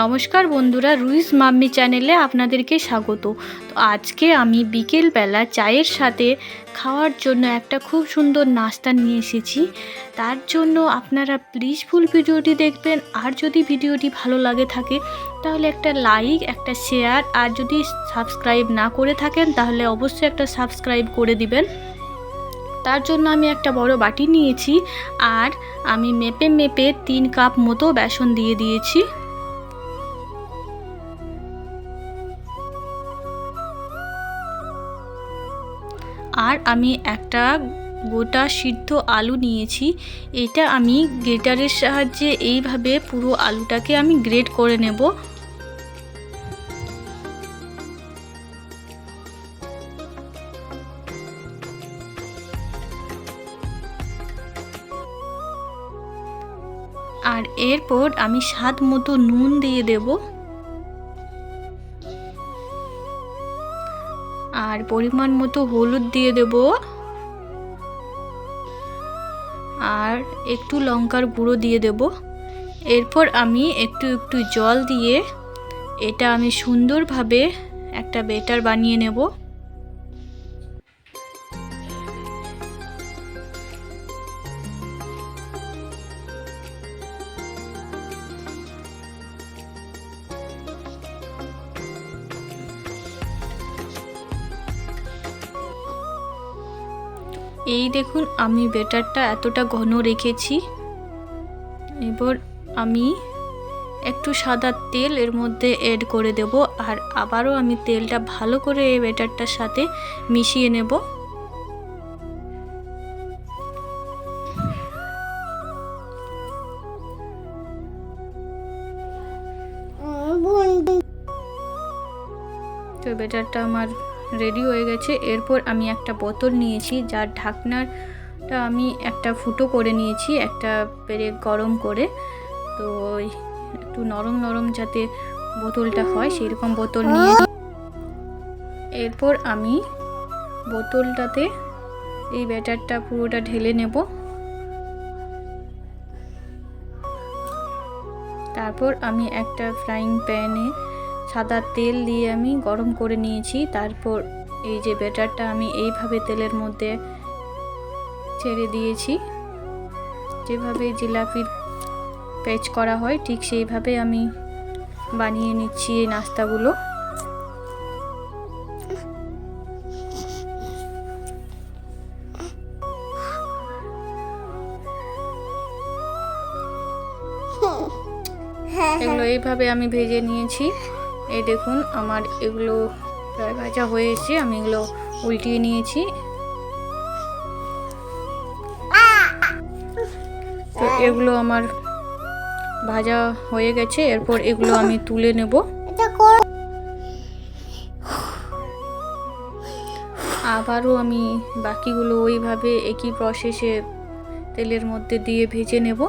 নমস্কার বন্ধুরা, Ruiz mummy চ্যানেলে আপনাদেরকে স্বাগত। তো আজকে আমি বিকেলবেলা চায়ের সাথে খাওয়ার জন্য একটা খুব সুন্দর নাস্তা নিয়ে এসেছি। তার জন্য আপনারা প্লিজ ফুল ভিডিওটি দেখবেন। আর যদি ভিডিওটি ভালো লাগে থাকে, তাহলে একটা লাইক একটা শেয়ার আর যদি সাবস্ক্রাইব না করে থাকেন, তাহলে অবশ্যই একটা সাবস্ক্রাইব করে দিবেন। তার জন্য আমি একটা বড় বাটি নিয়েছি, আর আমি মেপে মেপে তিন কাপ মতো বেসন দিয়ে দিয়েছি। আর আমি একটা গোটা সিদ্ধ আলু নিয়েছি। এটা আমি গ্রেটারের সাহায্যে এইভাবে পুরো আলুটাকে আমি গ্রেট করে নেব। আর এরপর আমি স্বাদ মতো নুন দিয়ে দেবো। আর পরিমাণ মতো হলুদ দিয়ে দেব। আর একটু লঙ্কার গুঁড়ো দিয়ে দেব। এরপর আমি একটু একটু জল দিয়ে এটা আমি সুন্দরভাবে একটা বেটার বানিয়ে নেব। এই দেখুন আমি বেটারটা এতটা ঘন রেখেছি। এবার আমি একটু সাদা তেল এর মধ্যে এড করে দেব আর আবারও আমি তেলটা ভালো করে এই বেটারটার সাথে মিশিয়ে নেব। তো বেটারটা আমার রেডি হয়ে গেছে। এরপর আমি একটা বোতল নিয়েছি, যার ঢাকনাটা আমি একটা ফুটো করে নিয়েছি, একটা পেরে গরম করে। তো একটু নরম নরম যাতে বোতলটা হয়, সেরকম বোতল নিয়ে এরপর আমি বোতলটাতে এই ব্যাটারটা পুরোটা ঢেলে নেব। তারপর আমি একটা ফ্রাইং প্যানে সাদা তেল দিয়ে আমি গরম করে নিয়েছি। তারপর এই যে ব্যাটারটা আমি এইভাবে তেলের মধ্যে ছেড়ে দিয়েছি। যেভাবে জিলাপির পেচ করা হয় ঠিক সেইভাবে আমি বানিয়ে নিচ্ছি এই নাস্তাগুলো। এগুলো এইভাবে আমি ভেজে নিয়েছি। এই দেখুন আমার এগুলো প্রায় ভাজা হয়েছে আমি এগুলো উল্টিয়ে নিয়েছি। তো এগুলো আমার ভাজা হয়ে গেছে এরপর এগুলো আমি তুলে নেব। আবারও আমি বাকিগুলো ওইভাবে একই প্রসেসে তেলের মধ্যে দিয়ে ভেজে নেব।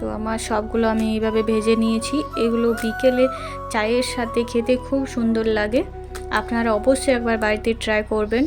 তো আমার সবগুলো আমি এইভাবে ভেজে নিয়েছি। এগুলো বিকেলে চায়ের সাথে খেতে খুব সুন্দর লাগে। আপনারা অবশ্যই একবার বাড়িতে ট্রাই করবেন।